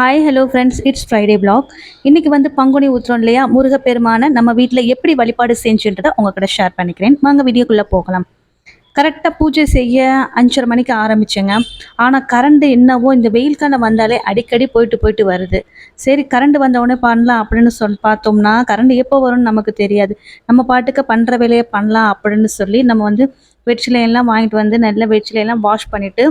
Hi hello friends it's Friday blog இன்றைக்கி வந்து பங்குனி ஊத்துறோம் இல்லையா? முருகப்பெருமான நம்ம வீட்டில் எப்படி வழிபாடு செஞ்சுன்றதை உங்ககிட்ட ஷேர் பண்ணிக்கிறேன். வாங்க வீடியோக்குள்ளே போகலாம். கரெக்டாக பூஜை செய்ய அஞ்சரை மணிக்கு ஆரம்பிச்சேங்க. ஆனால் கரண்ட் என்னவோ இந்த வெயில் காலம் வந்தாலே அடிக்கடி போயிட்டு போயிட்டு வருது. சரி கரண்ட் வந்தவுடனே பண்ணலாம் அப்படின்னு சொல் பார்த்தோம்னா கரண்ட் எப்போ வரும்னு நமக்கு தெரியாது. நம்ம பாட்டுக்கு பண்ணுற வேலையை பண்ணலாம் அப்படின்னு சொல்லி நம்ம வந்து வெற்றிலையெல்லாம் வாங்கிட்டு வந்து நல்ல வெற்றிலையெல்லாம் வாஷ் பண்ணிவிட்டு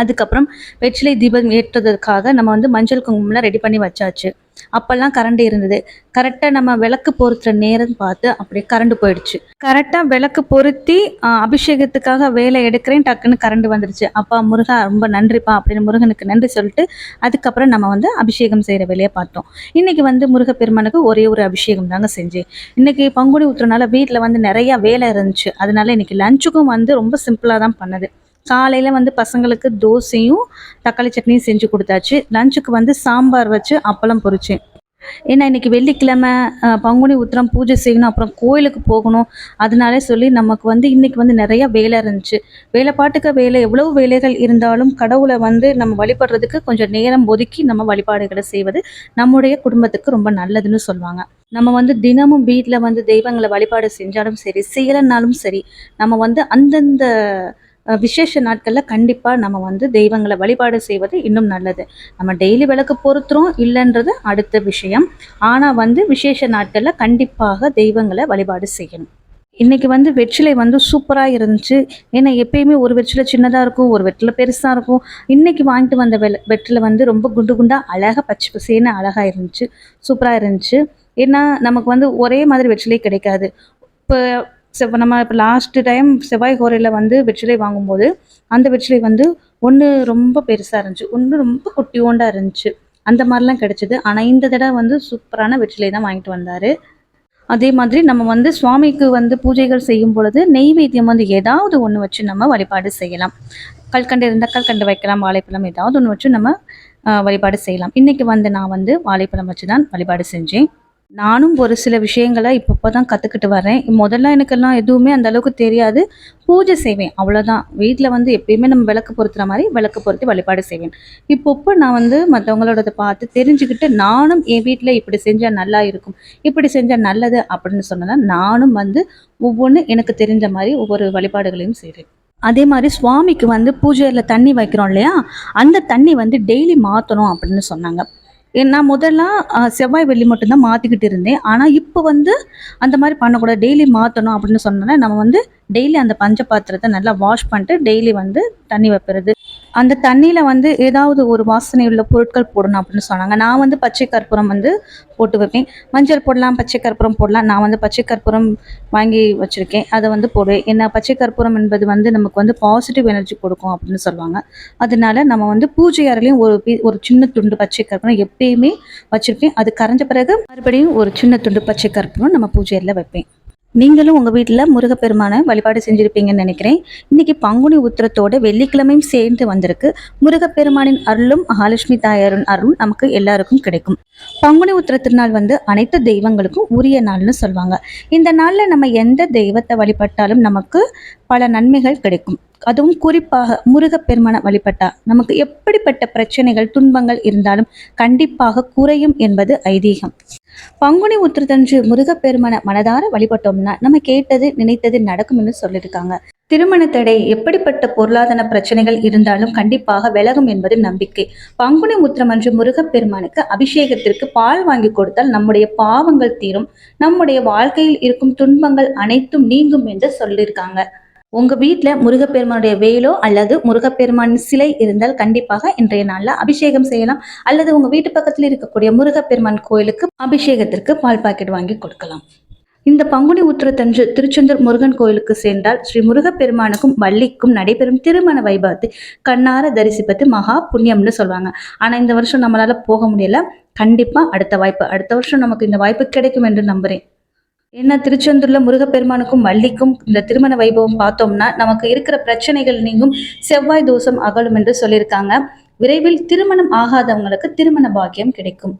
அதுக்கப்புறம் வெற்றிலை தீபம் ஏற்றுறதுக்காக நம்ம வந்து மஞ்சள் குங்குமம்லாம் ரெடி பண்ணி வச்சாச்சு. அப்போல்லாம் கரண்ட் இருந்தது. கரெக்டாக நம்ம விளக்கு பொருத்துற நேரம் பார்த்து அப்படியே கரண்ட் போயிடுச்சு. கரெக்டாக விளக்கு பொருத்தி அபிஷேகத்துக்காக வேலை எடுக்கிறேன் டக்குன்னு கரண்ட் வந்துடுச்சு அப்பா முருகா ரொம்ப நன்றிப்பா அப்படின்னு முருகனுக்கு நன்றி சொல்லிட்டு அதுக்கப்புறம் நம்ம வந்து அபிஷேகம் செய்கிற வேலையை பார்த்தோம். இன்னைக்கு வந்து முருகப்பெருமானுக்கு ஒரே ஒரு அபிஷேகம் தாங்க செஞ்சேன். இன்னைக்கு பங்குனி ஊற்றுறனால வீட்டில் வந்து நிறையா வேலை இருந்துச்சு. அதனால இன்றைக்கி லஞ்சுக்கும் வந்து ரொம்ப சிம்பிளாக தான் பண்ணது. காலையில் வந்து பசங்களுக்கு தோசையும் தக்காளி சட்னியும் செஞ்சு கொடுத்தாச்சு. லஞ்சுக்கு வந்து சாம்பார் வச்சு அப்பளம் பொரிச்சேன் ஏன்னா இன்னைக்கு வெள்ளிக்கிழமை பங்குனி உத்திரம் பூஜை செய்யணும் அப்புறம் கோயிலுக்கு போகணும். அதனாலே சொல்லி நமக்கு வந்து இன்னைக்கு வந்து நிறைய வேலை இருந்துச்சு. வேலை பாட்டுக்க வேலை எவ்வளவு வேலைகள் இருந்தாலும் கடவுளை வந்து நம்ம வழிபடுறதுக்கு கொஞ்சம் நேரம் ஒதுக்கி நம்ம வழிபாடுகளை செய்வது நம்முடைய குடும்பத்துக்கு ரொம்ப நல்லதுன்னு சொல்லுவாங்க. நம்ம வந்து தினமும் வீட்டில் வந்து தெய்வங்களை வழிபாடு செஞ்சாலும் சரி செய்யலைனாலும் சரி நம்ம வந்து அந்தந்த விசேஷ நாட்களில் கண்டிப்பாக நம்ம வந்து தெய்வங்களை வழிபாடு செய்வது இன்னும் நல்லது. நம்ம டெய்லி விளக்கு பொருத்துறோம் இல்லைன்றது அடுத்த விஷயம். ஆனால் வந்து விசேஷ நாட்களில் கண்டிப்பாக தெய்வங்களை வழிபாடு செய்யணும். இன்றைக்கி வந்து வெற்றிலை வந்து சூப்பராக இருந்துச்சு. ஏன்னா எப்பயுமே ஒரு வெற்றிலை சின்னதாக இருக்கும் ஒரு வெற்றிலை பெருசாக இருக்கும். இன்றைக்கி வாங்கிட்டு வந்த வெ வெற்றிலை வந்து ரொம்ப குண்டு குண்டாக அழகாக பச்சை பசேன்னு அழகாக இருந்துச்சு. சூப்பராக இருந்துச்சு. ஏன்னா நமக்கு வந்து ஒரே மாதிரி வெற்றிலை கிடைக்காது. இப்போ செவ் நம்ம இப்போ லாஸ்ட்டு டைம் செவ்வாய் கோரையில் வந்து வெற்றிலை வாங்கும்போது அந்த வெற்றிலை வந்து ஒன்று ரொம்ப பெருசாக இருந்துச்சு. ஒன்று ரொம்ப குட்டியோண்டாக இருந்துச்சு. அந்த மாதிரிலாம் கிடச்சிது. ஆனால் இந்த தடவை வந்து சூப்பரான வெற்றிலை தான் வாங்கிட்டு வந்தார். அதே மாதிரி நம்ம வந்து சுவாமிக்கு வந்து பூஜைகள் செய்யும் பொழுது நெய்வேத்தியம் வந்து ஏதாவது ஒன்று வச்சு நம்ம வழிபாடு செய்யலாம். கல்கண்டு இருந்தால் கல்கண்டு வைக்கலாம் வாழைப்பழம் ஏதாவது ஒன்று வச்சு நம்ம வழிபாடு செய்யலாம். இன்னைக்கு வந்து நான் வந்து வாழைப்பழம் வச்சு தான் வழிபாடு செஞ்சேன். நானும் ஒரு சில விஷயங்களை இப்போ தான் கற்றுக்கிட்டு வரேன் முதல்ல எனக்கெல்லாம் எதுவுமே அந்த அளவுக்கு தெரியாது. பூஜை செய்வேன் அவ்வளோதான் வீட்டில் வந்து எப்பயுமே நம்ம விளக்கு பொருத்துற மாதிரி விளக்கு பொருத்தி வழிபாடு செய்வேன். இப்பப்போ நான் வந்து மற்றவங்களோடத பார்த்து தெரிஞ்சுக்கிட்டு நானும் என் வீட்டில் இப்படி செஞ்சால் நல்லா இருக்கும் இப்படி செஞ்சால் நல்லது அப்படின்னு சொன்னதான் நானும் வந்து ஒவ்வொன்று எனக்கு தெரிஞ்ச மாதிரி ஒவ்வொரு வழிபாடுகளையும் செய்கிறேன் அதே மாதிரி சுவாமிக்கு வந்து பூஜையில் தண்ணி வைக்கிறோம் இல்லையா? அந்த தண்ணி வந்து டெய்லி மாற்றணும் அப்படின்னு சொன்னாங்க. நான் முதல்ல செவ்வாய் வெள்ளி மட்டும்தான் மாற்றிக்கிட்டு இருந்தேன். ஆனால் இப்போ வந்து அந்த மாதிரி பண்ணக்கூடாது. டெய்லி மாற்றணும் அப்படின்னு சொன்னோன்னா நம்ம வந்து டெய்லி அந்த பஞ்ச பாத்திரத்தை நல்லா வாஷ் பண்ணிட்டு டெய்லி வந்து தண்ணி வைப்பறது அந்த தண்ணியில் வந்து ஏதாவது ஒரு வாசனை உள்ள பொருட்கள் போடணும் அப்படின்னு சொன்னாங்க. நான் வந்து பச்சை கற்பூரம் வந்து போட்டு வைப்பேன். மஞ்சள் போடலாம் பச்சை கற்பூரம் போடலாம். நான் வந்து பச்சை கற்பூரம் வாங்கி வச்சுருக்கேன். அதை வந்து போடுவேன். ஏன்னா பச்சை கற்பூரம் என்பது வந்து நமக்கு வந்து பாசிட்டிவ் எனர்ஜி கொடுக்கும் அப்படின்னு சொல்லுவாங்க. அதனால நம்ம வந்து பூஜை அறையிலையும் ஒரு ஒரு சின்ன துண்டு பச்சை கற்பூரம் எப்பயுமே வச்சுருப்பேன். அது கரைஞ்ச பிறகு மறுபடியும் ஒரு சின்ன துண்டு பச்சை கற்பூரம் நம்ம பூஜை அறையில் வைப்பேன். நீங்களும் உங்கள் வீட்டில் முருகப்பெருமானை வழிபாடு செஞ்சுருப்பீங்கன்னு நினைக்கிறேன். இன்னைக்கு பங்குனி உத்திரத்தோட வெள்ளிக்கிழமையும் சேர்ந்து வந்திருக்கு. முருகப்பெருமானின் அருளும் மகாலட்சுமி தாயாரின் அருளும் நமக்கு எல்லாருக்கும் கிடைக்கும். பங்குனி உத்திர திருநாள் வந்து அனைத்து தெய்வங்களுக்கும் உரிய நாள்னு சொல்லுவாங்க இந்த நாளில் நம்ம எந்த தெய்வத்தை வழிபட்டாலும் நமக்கு பல நன்மைகள் கிடைக்கும். அதுவும் குறிப்பாக முருகப்பெருமானை வழிபட்டா நமக்கு எப்படிப்பட்ட பிரச்சனைகள் துன்பங்கள் இருந்தாலும் கண்டிப்பாக குறையும் என்பது ஐதீகம். பங்குனி உத்திரத்தன்று முருகப்பெருமானை மனதார வழிபட்டோம்னா நம்ம கேட்டது நினைத்தது நடக்கும்னு சொல்லியிருக்காங்க. திருமண தடை எப்படிப்பட்ட பொருளாதார பிரச்சனைகள் இருந்தாலும் கண்டிப்பாக விலகும் என்பது நம்பிக்கை. பங்குனி உத்திரம் அன்று முருகப்பெருமானுக்கு அபிஷேகத்திற்கு பால் வாங்கி கொடுத்தால் நம்முடைய பாவங்கள் தீரும். நம்முடைய வாழ்க்கையில் இருக்கும் துன்பங்கள் அனைத்தும் நீங்கும் என்று சொல்லியிருக்காங்க. உங்க வீட்டில் முருகப்பெருமானுடைய வேலோ அல்லது முருகப்பெருமான் சிலை இருந்தால் கண்டிப்பாக இன்றைய நாள்ல அபிஷேகம் செய்யலாம். அல்லது உங்க வீட்டு பக்கத்தில் இருக்கக்கூடிய முருகப்பெருமான் கோயிலுக்கு அபிஷேகத்திற்கு பால் பாக்கெட் வாங்கி கொடுக்கலாம். இந்த பங்குனி உத்திரத்தன்று திருச்செந்தூர் முருகன் கோயிலுக்கு சென்றால் ஸ்ரீ முருகப்பெருமானுக்கும் வள்ளிக்கும் நடைபெறும் திருமண வைபவத்தை கண்ணார தரிசிப்பது மகா புண்ணியம்னு சொல்லுவாங்க. ஆனா இந்த வருஷம் நம்மளால போக முடியல. கண்டிப்பா அடுத்த வாய்ப்பு. அடுத்த வருஷம் நமக்கு இந்த வாய்ப்பு கிடைக்கும் என்று நம்புறேன். ஏன்னா திருச்செந்தூர்ல முருகப்பெருமானுக்கும் மல்லிக்கும் இந்த திருமண வைபவம் பார்த்தோம்னா நமக்கு இருக்கிற பிரச்சனைகள் நீங்கும் செவ்வாய் தோஷம் அகலும் என்று சொல்லியிருக்காங்க. விரைவில் திருமணம் ஆகாதவங்களுக்கு திருமண பாக்கியம் கிடைக்கும்.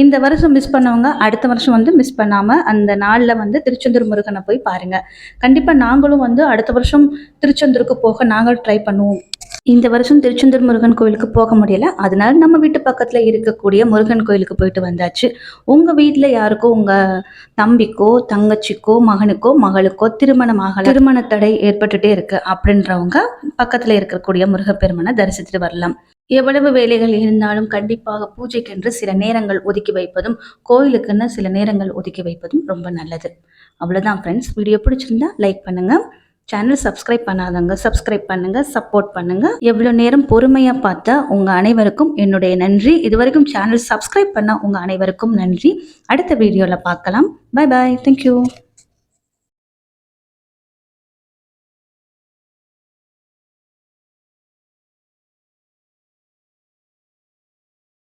இந்த வருஷம் மிஸ் பண்ணவங்க அடுத்த வருஷம் வந்து மிஸ் பண்ணாம அந்த நாளில் வந்து திருச்செந்தூர் முருகனை போய் பாருங்க. கண்டிப்பா நாங்களும் வந்து அடுத்த வருஷம் திருச்செந்தூருக்கு போக நாங்கள் ட்ரை பண்ணுவோம். இந்த வருஷம் திருச்செந்தூர் முருகன் கோயிலுக்கு போக முடியல. அதனால நம்ம வீட்டு பக்கத்தில் இருக்கக்கூடிய முருகன் கோயிலுக்கு போயிட்டு வந்தாச்சு. உங்கள் வீட்டில் யாருக்கோ உங்கள் தம்பிக்கோ தங்கச்சிக்கோ மகனுக்கோ மகளுக்கோ திருமணம் ஆகல. திருமண தடை ஏற்பட்டுட்டே இருக்கு. அப்படின்றவங்க பக்கத்தில் இருக்கக்கூடிய முருகப்பெருமனை தரிசித்துட்டு வரலாம். எவ்வளவு வேலைகள் இருந்தாலும் கண்டிப்பாக பூஜைக்கென்று சில நேரங்கள் ஒதுக்கி வைப்பதும் கோயிலுக்குன்னு சில நேரங்கள் ஒதுக்கி வைப்பதும் ரொம்ப நல்லது. அவ்வளோதான் ஃப்ரெண்ட்ஸ் வீடியோ பிடிச்சிருந்தா லைக் பண்ணுங்க. சேனல் சப்ஸ்கிரைப் பண்ணாதவங்க சப்ஸ்கிரைப் பண்ணுங்க சப்போர்ட் பண்ணுங்க. எவ்வளோ நேரம் பொறுமையாக பார்த்தா உங்கள் அனைவருக்கும் என்னுடைய நன்றி. இது வரைக்கும் சேனல் சப்ஸ்கிரைப் பண்ண உங்கள் அனைவருக்கும் நன்றி. அடுத்த வீடியோவில் பார்க்கலாம். Bye bye thank you